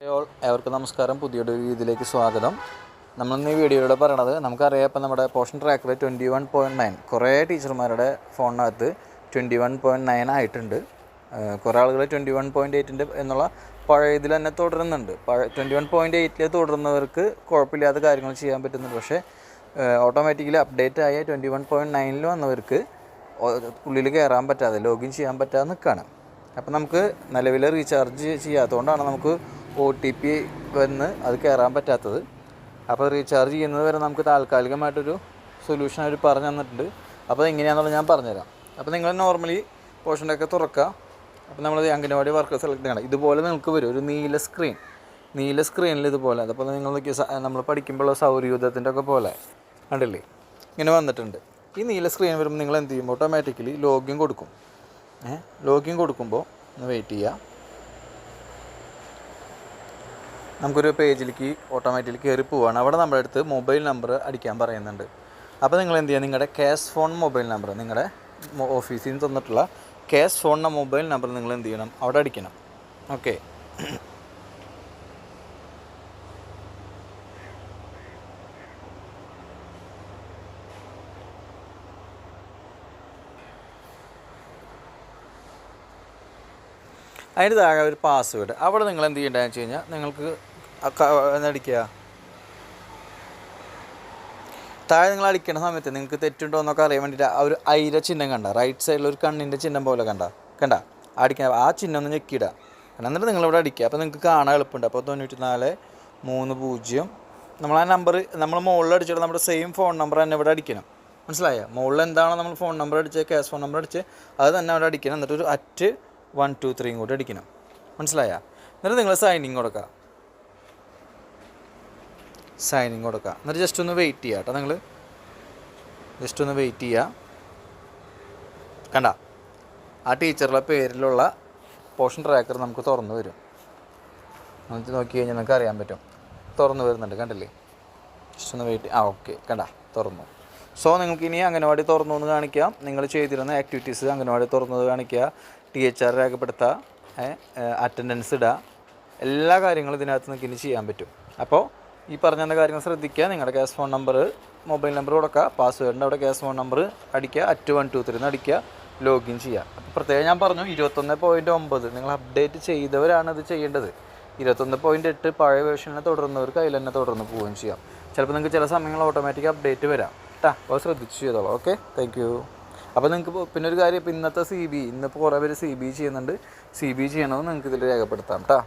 All- ഏവർക്കും നമസ്കാരം. പുതിയൊരു രീതിയിലേക്ക് സ്വാഗതം. നമ്മളിന്ന് ഈ വീഡിയോയിലൂടെ പറയണത് നമുക്കറിയാം ഇപ്പം നമ്മുടെ Poshan tracker twenty one point nine കുറേ ടീച്ചർമാരുടെ ഫോണിനകത്ത് ട്വന്റി വൺ പോയിന്റ് നയൻ ആയിട്ടുണ്ട്. കുറേ ആളുകൾ ട്വന്റി വൺ പോയിന്റ് എയ്റ്റിന്റെ എന്നുള്ള പഴയ ഇതിൽ തന്നെ തുടരുന്നുണ്ട്. പഴയ ട്വന്റി വൺ പോയിന്റ് എയ്റ്റിൽ തുടരുന്നവർക്ക് കുഴപ്പമില്ലാത്ത കാര്യങ്ങൾ ചെയ്യാൻ പറ്റുന്നുണ്ട്. പക്ഷേ ഓട്ടോമാറ്റിക്കലി അപ്ഡേറ്റ് ആയ ട്വന്റി വൺ പോയിന്റ് നയനിൽ വന്നവർക്ക് ഉള്ളിൽ കയറാൻ പറ്റാതെ ലോഗിൻ ചെയ്യാൻ പറ്റാതെ നിൽക്കുകയാണ്. അപ്പം നമുക്ക് നിലവിൽ റീചാർജ് ചെയ്യാത്തതുകൊണ്ടാണ് നമുക്ക് ഒ ടി പി വന്ന് അത് കയറാൻ പറ്റാത്തത്. അപ്പോൾ റീചാർജ് ചെയ്യുന്നത് വരെ നമുക്ക് താൽക്കാലികമായിട്ടൊരു സൊല്യൂഷൻ അവർ പറഞ്ഞു തന്നിട്ടുണ്ട്. അപ്പോൾ എങ്ങനെയാണെന്നുള്ളത് ഞാൻ പറഞ്ഞുതരാം. അപ്പോൾ നിങ്ങൾ നോർമലി പോർഷനൊക്കെ തുറക്കുക. അപ്പോൾ നമ്മൾ അംഗനവാടി വർക്ക് സെലക്ട് ചെയ്യണം. ഇതുപോലെ നിങ്ങൾക്ക് വരും. ഒരു നീല സ്ക്രീൻ നീല സ്ക്രീനിൽ ഇതുപോലെ. അതുപോലെ നിങ്ങൾ നമ്മൾ പഠിക്കുമ്പോഴുള്ള സൗരയൂഥത്തിന്റെ ഒക്കെ പോലെ. കണ്ടില്ലേ? ഇങ്ങനെ വന്നിട്ടുണ്ട്. ഈ നീല സ്ക്രീൻ വരുമ്പോൾ നിങ്ങൾ എന്ത് ചെയ്യും? ഓട്ടോമാറ്റിക്കലി ലോഗിൻ കൊടുക്കും. ഏഹ്? ലോഗിൻ കൊടുക്കുമ്പോൾ ഒന്ന് വെയിറ്റ് ചെയ്യുക. നമുക്കൊരു പേജിലേക്ക് ഓട്ടോമാറ്റിക്കലി കയറി പോവുകയാണ് അവിടെ നമ്മുടെ അടുത്ത് മൊബൈൽ നമ്പർ അടിക്കാൻ പറയുന്നുണ്ട്. അപ്പോൾ നിങ്ങൾ എന്ത് ചെയ്യുക നിങ്ങളുടെ ക്യാഷ് ഫോൺ മൊബൈൽ നമ്പർ നിങ്ങളുടെ ഓഫീസിൽ നിന്ന് തന്നിട്ടുള്ള ക്യാഷ് ഫോണിന്റെ മൊബൈൽ നമ്പർ നിങ്ങൾ എന്ത് ചെയ്യണം? അവിടെ അടിക്കണം. ഓക്കെ അതിന് താഴെ ഒരു പാസ്വേഡ് അവിടെ നിങ്ങൾ എന്ത് ചെയ്യേണ്ടതെന്ന് വെച്ച് കഴിഞ്ഞാൽ നിങ്ങൾക്ക് അടിക്കുക. താഴെ നിങ്ങൾ അടിക്കുന്ന സമയത്ത് നിങ്ങൾക്ക് തെറ്റുണ്ടോ എന്നൊക്കെ അറിയാൻ വേണ്ടിയിട്ട് ആ ഒരു ഐര ചിഹ്നം കണ്ട. റൈറ്റ് സൈഡിൽ ഒരു കണ്ണിന്റെ ചിഹ്നം പോലെ കണ്ട. കണ്ട? അടിക്കുക ആ ചിഹ്നം ഒന്ന് ഞെക്കിയിടുക എന്നിട്ട് നിങ്ങളിവിടെ അടിക്കുക. അപ്പോൾ നിങ്ങൾക്ക് കാണാൻ എളുപ്പമുണ്ട്. അപ്പോൾ തൊണ്ണൂറ്റി നാല് മൂന്ന് പൂജ്യം. നമ്മൾ ആ നമ്പർ നമ്മൾ മുകളിൽ അടിച്ചിട്ട് നമ്മുടെ സെയിം ഫോൺ നമ്പർ തന്നെ ഇവിടെ അടിക്കണം. മനസ്സിലായോ? മുകളിൽ എന്താണോ നമ്മൾ ഫോൺ നമ്പർ അടിച്ച് ക്യാഷ് ഫോൺ നമ്പർ അടിച്ച് അത് തന്നെ അവിടെ അടിക്കണം. എന്നിട്ട് ഒരു അറ്റ് വൺ ടു ത്രീയും കൂടി അടിക്കണം. മനസ്സിലായോ? എന്നിട്ട് നിങ്ങൾ സൈനിങ് കൊടുക്കുക. സൈനിങ് കൊടുക്കുക എന്നിട്ട് ജസ്റ്റ് ഒന്ന് വെയിറ്റ് ചെയ്യുക കേട്ടോ നിങ്ങൾ ജസ്റ്റ് ഒന്ന് വെയിറ്റ് ചെയ്യുക കണ്ട? ആ ടീച്ചറുടെ പേരിലുള്ള പോർഷൻ ട്രാക്കർ നമുക്ക് തുറന്നു വരും. നമുക്ക് നോക്കി കഴിഞ്ഞാൽ നമുക്ക് അറിയാൻ പറ്റും. തുറന്നു വരുന്നുണ്ട് കണ്ടില്ലേ? ജസ്റ്റ് ഒന്ന് വെയിറ്റ് ആ ഓക്കെ കണ്ട? തുറന്നു. സോ നിങ്ങൾക്ക് ഇനി അംഗനവാടി തുറന്നു എന്ന് കാണിക്കാം. നിങ്ങൾ ചെയ്തിരുന്ന ആക്ടിവിറ്റീസ് അംഗനവാടി തുറന്നത് കാണിക്കുക. ടി എച്ച് ആർ രേഖപ്പെടുത്തുക അറ്റൻഡൻസ് ഇടുക എല്ലാ കാര്യങ്ങളും ഇതിനകത്ത് നിങ്ങൾക്ക് ഇനി ചെയ്യാൻ പറ്റും. അപ്പോൾ ഈ പറഞ്ഞ കാര്യങ്ങൾ ശ്രദ്ധിക്കുക. നിങ്ങളുടെ CAS phone number mobile number കൊടുക്കുക. പാസ്വേഡിന്റെ അവിടെ ക്യാഷ് ഫോൺ നമ്പർ അടിക്കുക. അറ്റ് വൺ ടു ത്രീ അടിക്കുക. ലോഗിൻ ചെയ്യുക. പ്രത്യേകം ഞാൻ പറഞ്ഞു ഇരുപത്തൊന്ന് പോയിന്റ് ഒമ്പത്. നിങ്ങൾ അപ്ഡേറ്റ് ചെയ്തവരാണ് ഇത് ചെയ്യേണ്ടത്. ഇരുപത്തൊന്ന് പോയിന്റ് എട്ട് പഴയ വേർഷനെ തുടർന്നവർക്ക് അതിൽ തന്നെ തുടർന്ന് പോവുകയും ചെയ്യാം. ചിലപ്പോൾ നിങ്ങൾക്ക് ചില സമയങ്ങൾ ഓട്ടോമാറ്റിക് അപ്ഡേറ്റ് വരാം. കേട്ടാ അപ്പോൾ ശ്രദ്ധിച്ച് ചെയ്തോളാം. ഓക്കെ താങ്ക് യു അപ്പോൾ നിങ്ങൾക്ക് പിന്നെ ഒരു കാര്യം ഇപ്പോൾ ഇന്നത്തെ സി ബി ഇന്നിപ്പോൾ കുറേ പേര് സി ബി ചെയ്യുന്നുണ്ട്. സി ബി ചെയ്യണമെന്ന് നിങ്ങൾക്ക് ഇതിൽ രേഖപ്പെടുത്താം കേട്ടോ